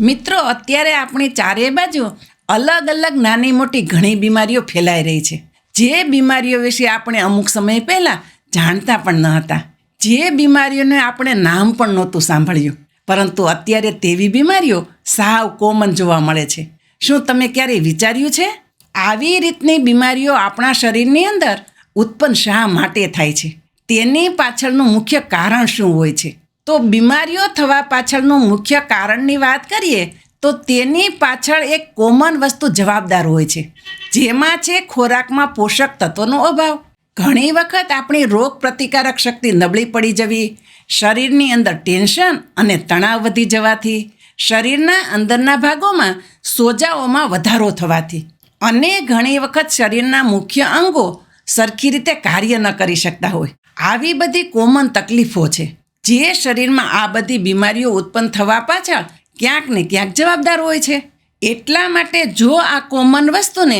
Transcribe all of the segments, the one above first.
મિત્રો, અત્યારે આપણી ચારે બાજુ અલગ અલગ નાની મોટી ઘણી બીમારીઓ ફેલાઈ રહી છે. જે બીમારીઓ વિશે આપણે અમુક સમય પહેલાં જાણતા પણ ન હતા. જે બીમારીઓને આપણે નામ પણ નહોતું સાંભળ્યું. પરંતુ અત્યારે તેવી બીમારીઓ સાવ કોમન જોવા મળે છે. શું તમે ક્યારેય વિચાર્યું છે? આવી રીતની બીમારીઓ આપણા શરીરની અંદર ઉત્પન્ન શા માટે થાય છે? તેની પાછળનું મુખ્ય કારણ શું હોય છે? તો બીમારીઓ થવા પાછળનું મુખ્ય કારણની વાત કરીએ, તો તેની પાછળ એક કોમન વસ્તુ જવાબદાર હોય છે, જેમાં છે ખોરાકમાં પોષક તત્વોનો અભાવ. ઘણી વખત આપણી રોગ પ્રતિકારક શક્તિ નબળી પડી જવી, શરીરની અંદર ટેન્શન અને તણાવ વધી જવાથી, શરીરના અંદરના ભાગોમાં સોજાઓમાં વધારો થવાથી. અને ઘણી વખત શરીરના મુખ્ય અંગો સરખી રીતે કાર્ય ન કરી શકતા હોય. આવી બધી કોમન તકલીફો છે. જે શરીરમાં આ બધી બીમારીઓ ઉત્પન્ન થવા પાછળ ક્યાંક ને ક્યાંક જવાબદાર હોય છે. એટલા માટે જો આ કોમન વસ્તુને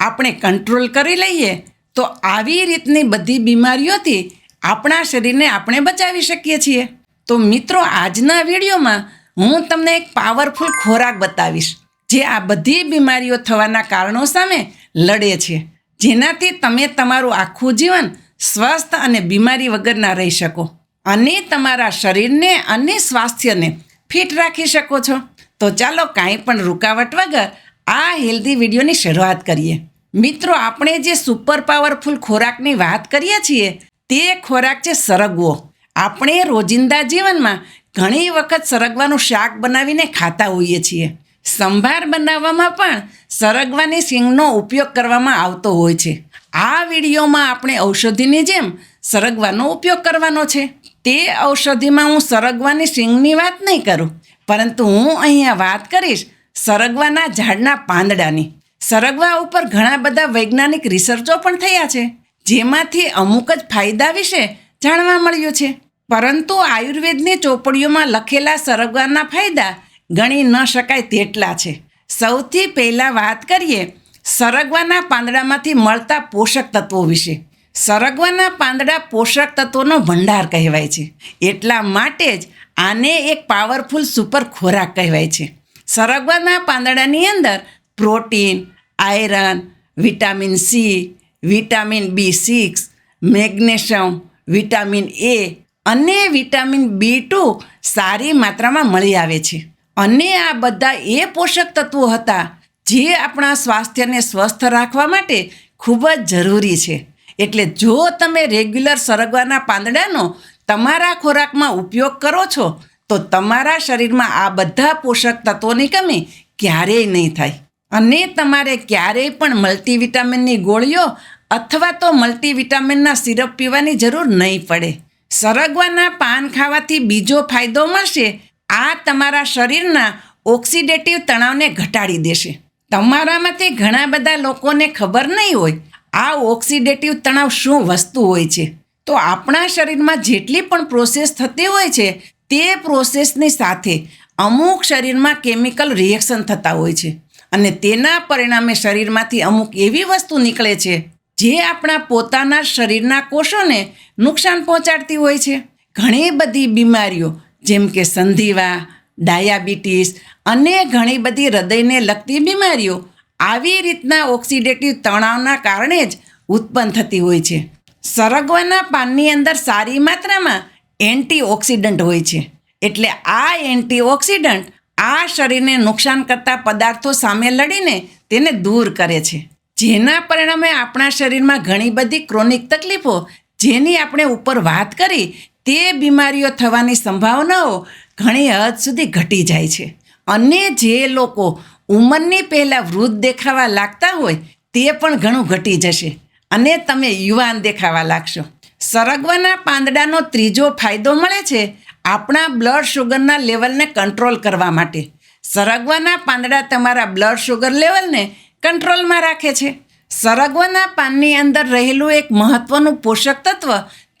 આપણે કંટ્રોલ કરી લઈએ, તો આવી રીતની બધી બીમારીઓથી આપણા શરીરને આપણે બચાવી શકીએ છીએ. તો મિત્રો, આજના વિડીયોમાં હું તમને એક પાવરફુલ ખોરાક બતાવીશ, જે આ બધી બીમારીઓ થવાના કારણો સામે લડે છે. જેનાથી તમે તમારું આખું જીવન સ્વસ્થ અને બીમારી વગરના રહી શકો. અને તમારા શરીરને અને સ્વાસ્થ્યને ફિટ રાખી શકો છો. તો ચાલો કાંઈ પણ રૂકાવટ વગર આ હેલ્ધી વિડીયોની શરૂઆત કરીએ. મિત્રો, આપણે જે સુપર પાવરફુલ ખોરાકની વાત કરીએ છીએ, તે ખોરાક છે સરગવો. આપણે રોજિંદા જીવનમાં ઘણી વખત સરગવાનું શાક બનાવીને ખાતા હોઈએ છીએ. સંભાર બનાવવામાં પણ સરગવાની સિંગનો ઉપયોગ કરવામાં આવતો હોય છે. આ વિડીયોમાં આપણે ઔષધિની જેમ સરગવાનો ઉપયોગ કરવાનો છે. તે ઔષધિમાં હું સરગવાની સિંગની વાત નહીં કરું, પરંતુ હું અહીંયા વાત કરીશ સરગવાના ઝાડના પાંદડાની. સરગવા ઉપર ઘણા બધા વૈજ્ઞાનિક રિસર્ચો પણ થયા છે, જેમાંથી અમુક જ ફાયદા વિશે જાણવા મળ્યું છે. પરંતુ આયુર્વેદની ચોપડીઓમાં લખેલા સરગવાના ફાયદા ગણી ન શકાય તેટલા છે. સૌથી પહેલાં વાત કરીએ સરગવાના પાંદડામાંથી મળતા પોષક તત્વો વિશે. સરગવાના પાંદડા પોષક તત્વોનો ભંડાર કહેવાય છે. એટલા માટે જ આને એક પાવરફુલ સુપર ખોરાક કહેવાય છે. સરગવાના પાંદડાની અંદર protein, iron, vitamin C, vitamin B six, magnesium, vitamin A અને વિટામિન બી ટુ સારી માત્રામાં મળી આવે છે. અને આ બધા એ પોષક તત્વો હતા જે આપણા સ્વાસ્થ્યને સ્વસ્થ રાખવા માટે ખૂબ જ જરૂરી છે. એટલે જો તમે રેગ્યુલર સરગવાના પાંદડાનો તમારા ખોરાકમાં ઉપયોગ કરો છો, તો તમારા શરીરમાં આ બધા પોષક તત્વોની કમી ક્યારેય નહીં થાય. અને તમારે ક્યારેય પણ મલ્ટીવિટામિનની ગોળીઓ અથવા તો મલ્ટીવિટામિનના સિરપ પીવાની જરૂર નહીં પડે. સરગવાના પાન ખાવાથી બીજો ફાયદો મળશે આ તમારા શરીરના ઓક્સિડેટિવ તણાવને ઘટાડી દેશે. તમારામાંથી ઘણા બધા લોકોને ખબર નહીં હોય આ ઓક્સિડેટિવ તણાવ શું વસ્તુ હોય છે. તો આપણા શરીરમાં જેટલી પણ પ્રોસેસ થતી હોય છે, તે પ્રોસેસની સાથે અમુક શરીરમાં કેમિકલ રિએક્શન થતા હોય છે. અને તેના પરિણામે શરીરમાંથી અમુક એવી વસ્તુ નીકળે છે, જે આપણા પોતાના શરીરના કોષોને નુકસાન પહોંચાડતી હોય છે. ઘણી બધી બીમારીઓ જેમ કે સંધિવા, ડાયાબિટીસ અને ઘણી બધી હૃદયને લગતી બીમારીઓ આવી રીતના ઓક્સિડેટિવ તણાવના કારણે જ ઉત્પન્ન થતી હોય છે. સરગવાના પાનની અંદર સારી માત્રામાં એન્ટીઓક્સિડન્ટ હોય છે. એટલે આ એન્ટીઓક્સિડન્ટ આ શરીરને નુકસાન કરતા પદાર્થો સામે લડીને તેને દૂર કરે છે. જેના પરિણામે આપણા શરીરમાં ઘણી બધી ક્રોનિક તકલીફો જેની આપણે ઉપર વાત કરી તે બીમારીઓ થવાની સંભાવનાઓ ઘણી હદ સુધી ઘટી જાય છે. અને જે લોકો ઉંમરની પહેલાં વૃદ્ધ દેખાવા લાગતા હોય, તે પણ ઘણું ઘટી જશે. અને તમે યુવાન દેખાવા લાગશો. સરગવાના પાંદડાનો ત્રીજો ફાયદો મળે છે આપણા બ્લડ શુગરના લેવલને કંટ્રોલ કરવા માટે. સરગવાના પાંદડા તમારા બ્લડ શુગર લેવલને કંટ્રોલમાં રાખે છે. સરગવાના પાનની અંદર રહેલું એક મહત્વનું પોષક તત્વ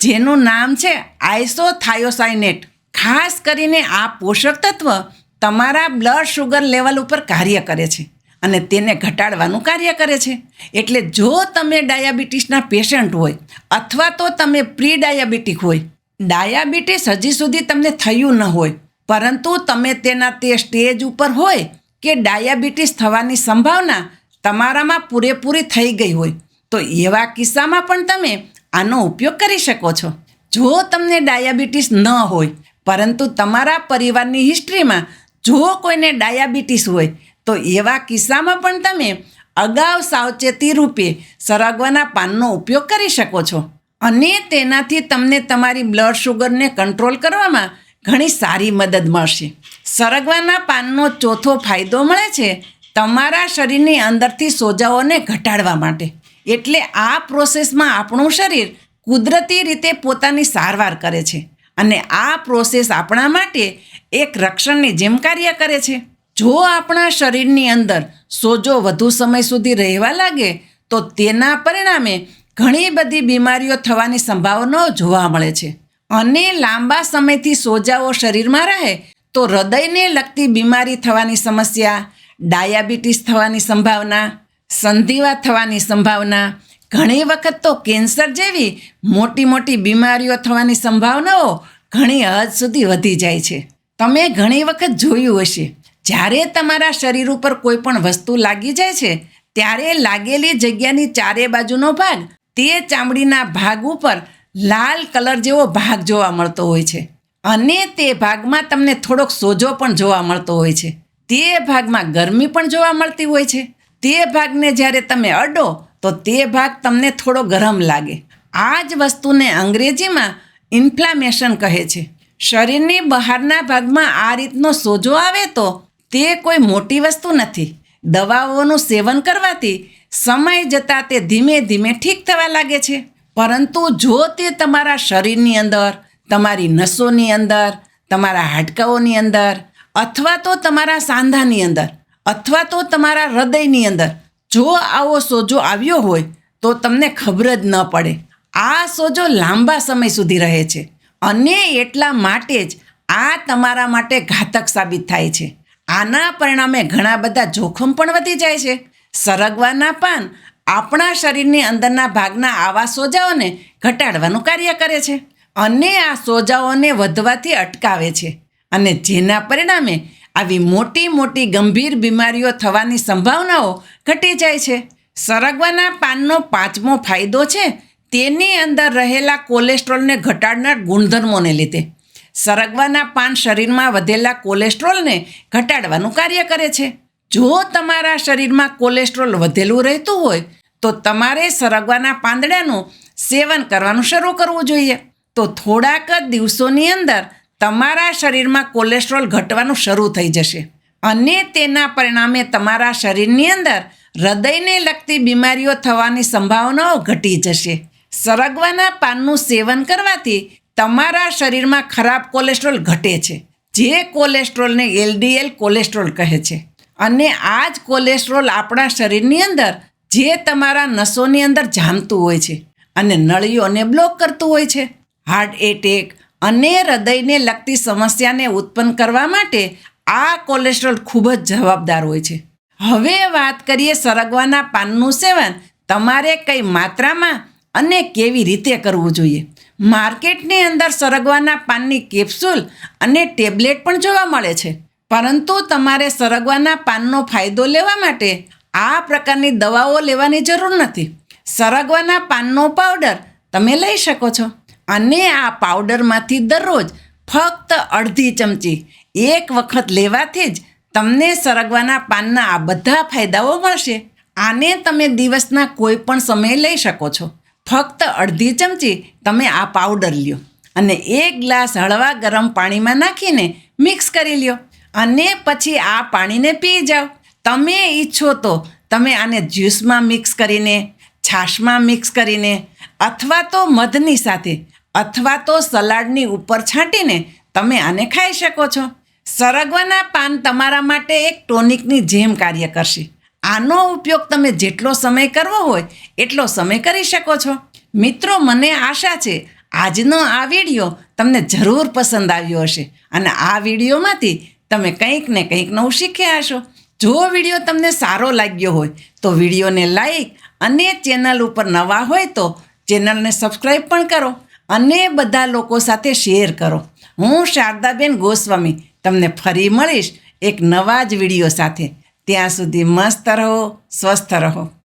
જેનું નામ છે આઇસોથાયોસાઇનેટ ખાસ કરીને આ પોષક તત્વ તમારા બ્લડ શુગર લેવલ ઉપર કાર્ય કરે છે અને તેને ઘટાડવાનું કાર્ય કરે છે. એટલે જો તમે ડાયાબિટીસના પેશન્ટ હોય અથવા તો તમે પ્રી ડાયાબિટીક હોય, ડાયાબિટીસ હજી સુધી તમને થયું ન હોય, પરંતુ તમે તેના તે સ્ટેજ ઉપર હોય કે ડાયાબિટીસ થવાની સંભાવના તમારામાં પૂરેપૂરી થઈ ગઈ હોય, તો એવા કિસ્સામાં પણ તમે આનો ઉપયોગ કરી શકો છો. જો તમને ડાયાબિટીસ ન હોય, પરંતુ તમારા પરિવારની હિસ્ટ્રીમાં જો કોઈને ડાયાબિટીસ હોય, તો એવા કિસ્સામાં પણ તમે અગાઉ સાવચેતી રૂપે સરગવાના પાનનો ઉપયોગ કરી શકો છો. અને તેનાથી તમને તમારી બ્લડ શુગરને કંટ્રોલ કરવામાં ઘણી સારી મદદ મળશે. સરગવાના પાનનો ચોથો ફાયદો મળે છે તમારા શરીરની અંદરથી સોજાઓને ઘટાડવા માટે. એટલે આ પ્રોસેસમાં આપણું શરીર કુદરતી રીતે પોતાની સારવાર કરે છે. અને આ પ્રોસેસ આપણા માટે એક રક્ષણની જેમ કાર્ય કરે છે. જો આપણા શરીરની અંદર સોજો વધુ સમય સુધી રહેવા લાગે, તો તેના પરિણામે ઘણી બધી બીમારીઓ થવાની સંભાવનાઓ જોવા મળે છે. અને લાંબા સમયથી સોજાઓ શરીરમાં રહે, તો હૃદયને લગતી બીમારી થવાની સમસ્યા, ડાયાબિટીસ થવાની સંભાવના સંધિવા થવાની સંભાવના ઘણી વખત તો કેન્સર જેવી મોટી મોટી બીમારીઓ થવાની સંભાવનાઓ ઘણી હદ સુધી વધી જાય છે. તમે ઘણી વખત જોયું હશે, જ્યારે તમારા શરીર ઉપર કોઈ પણ વસ્તુ લાગી જાય છે, ત્યારે લાગેલી જગ્યાની ચારે બાજુનો ભાગ તે ચામડીના ભાગ ઉપર લાલ કલર જેવો ભાગ જોવા મળતો હોય છે. અને તે ભાગમાં તમને થોડોક સોજો પણ જોવા મળતો હોય છે. તે ભાગમાં ગરમી પણ જોવા મળતી હોય છે. તે ભાગને જ્યારે તમે અડો, તો તે ભાગ તમને થોડો ગરમ લાગે. આ જ વસ્તુને અંગ્રેજીમાં ઇન્ફ્લામેશન કહે છે. શરીરની બહારના ભાગમાં આ રીતનો સોજો આવે તો તે કોઈ મોટી વસ્તુ નથી. દવાઓનું સેવન કરવાથી સમય જતાં તે ધીમે ધીમે ઠીક થવા લાગે છે. પરંતુ જો તે તમારા શરીરની અંદર, તમારી નસોની અંદર, તમારા હાડકાઓની અંદર અથવા તો તમારા સાંધાની અંદર અથવા તો તમારા હૃદયની અંદર જો આવો સોજો આવ્યો હોય, તો તમને ખબર જ ન પડે. આ સોજો લાંબા સમય સુધી રહે છે. અને એટલા માટે જ આ તમારા માટે ઘાતક સાબિત થાય છે. આના પરિણામે ઘણા બધા જોખમ પણ વધી જાય છે. સરગવાના પાન આપણા શરીરની અંદરના ભાગના આવા સોજાઓને ઘટાડવાનું કાર્ય કરે છે. અને આ સોજાઓને વધવાથી અટકાવે છે. અને જેના પરિણામે આવી મોટી મોટી ગંભીર બીમારીઓ થવાની સંભાવનાઓ ઘટી જાય છે. સરગવાના પાનનો પાંચમો ફાયદો છે, તેની અંદર રહેલા કોલેસ્ટ્રોલને ઘટાડનાર ગુણધર્મોને લીધે. સરગવાના પાન શરીરમાં વધેલા કોલેસ્ટ્રોલને ઘટાડવાનું કાર્ય કરે છે. જો તમારા શરીરમાં કોલેસ્ટ્રોલ વધેલું રહેતું હોય, તો તમારે સરગવાના પાંદડાનું સેવન કરવાનું શરૂ કરવું જોઈએ. તો થોડાક જ દિવસોની અંદર તમારા શરીરમાં કોલેસ્ટ્રોલ ઘટવાનું શરૂ થઈ જશે. અને તેના પરિણામે તમારા શરીરની અંદર હૃદયને લગતી બીમારીઓ થવાની સંભાવનાઓ ઘટી જશે. સરગવાના પાનનું સેવન કરવાથી તમારા શરીરમાં ખરાબ કોલેસ્ટ્રોલ ઘટે છે, જે કોલેસ્ટ્રોલને એલડીએલ કોલેસ્ટ્રોલ કહે છે. અને આ જ કોલેસ્ટ્રોલ આપણા શરીરની અંદર જે તમારા નસોની અંદર જામતું હોય છે અને નળીઓને બ્લોક કરતું હોય છે. હાર્ટ એટેક અને હૃદયને લગતી સમસ્યાને ઉત્પન્ન કરવા માટે આ કોલેસ્ટ્રોલ ખૂબ જ જવાબદાર હોય છે. હવે વાત કરીએ સરગવાના પાનનું સેવન. તમારે કઈ માત્રામાં અને કેવી રીતે કરવું જોઈએ? માર્કેટની અંદર સરગવાના પાનની કેપ્સ્યુલ અને ટેબ્લેટ પણ જોવા મળે છે. પરંતુ તમારે સરગવાના પાનનો ફાયદો લેવા માટે આ પ્રકારની દવાઓ લેવાની જરૂર નથી. સરગવાના પાનનો પાવડર તમે લઈ શકો છો. અને આ પાવડરમાંથી દરરોજ ફક્ત અડધી ચમચી એક વખત લેવાથી જ તમને સરગવાના પાનના આ બધા ફાયદાઓ મળશે. આને તમે દિવસના કોઈ પણ સમયે લઈ શકો છો. ફક્ત અડધી ચમચી તમે આ પાવડર લ્યો અને એક ગ્લાસ હળવા ગરમ પાણીમાં નાખીને મિક્સ કરી લ્યો અને પછી આ પાણીને પી જાઓ. તમે ઈચ્છો તો તમે આને જ્યુસમાં મિક્સ કરીને, છાશમાં મિક્સ કરીને અથવા તો મધની સાથે અથવા તો સલાડની ઉપર છાંટીને તમે આને ખાઈ શકો છો. સરગવાના પાન તમારા માટે એક ટોનિકની જેમ કાર્ય કરશે. આનો ઉપયોગ તમે જેટલો સમય કરવો હોય, એટલો સમય કરી શકો છો. મિત્રો, મને આશા છે, આજનો આ વીડિયો તમને જરૂર પસંદ આવ્યો હશે અને આ વિડીયોમાંથી તમે કંઈક ને કંઈક નવું શીખ્યા હશો. જો વીડિયો તમને સારો લાગ્યો હોય, તો વિડીયોને લાઈક અને ચેનલ ઉપર નવા હોય તો ચેનલને સબસ્ક્રાઈબ પણ કરો. અને બધા લોકો સાથે શેર કરો. હું શારદાબેન ગોસ્વામી તમને ફરી મળીશ એક નવા જ વીડિયો સાથે. ત્યાં સુધી મસ્ત રહો, સ્વસ્થ રહો.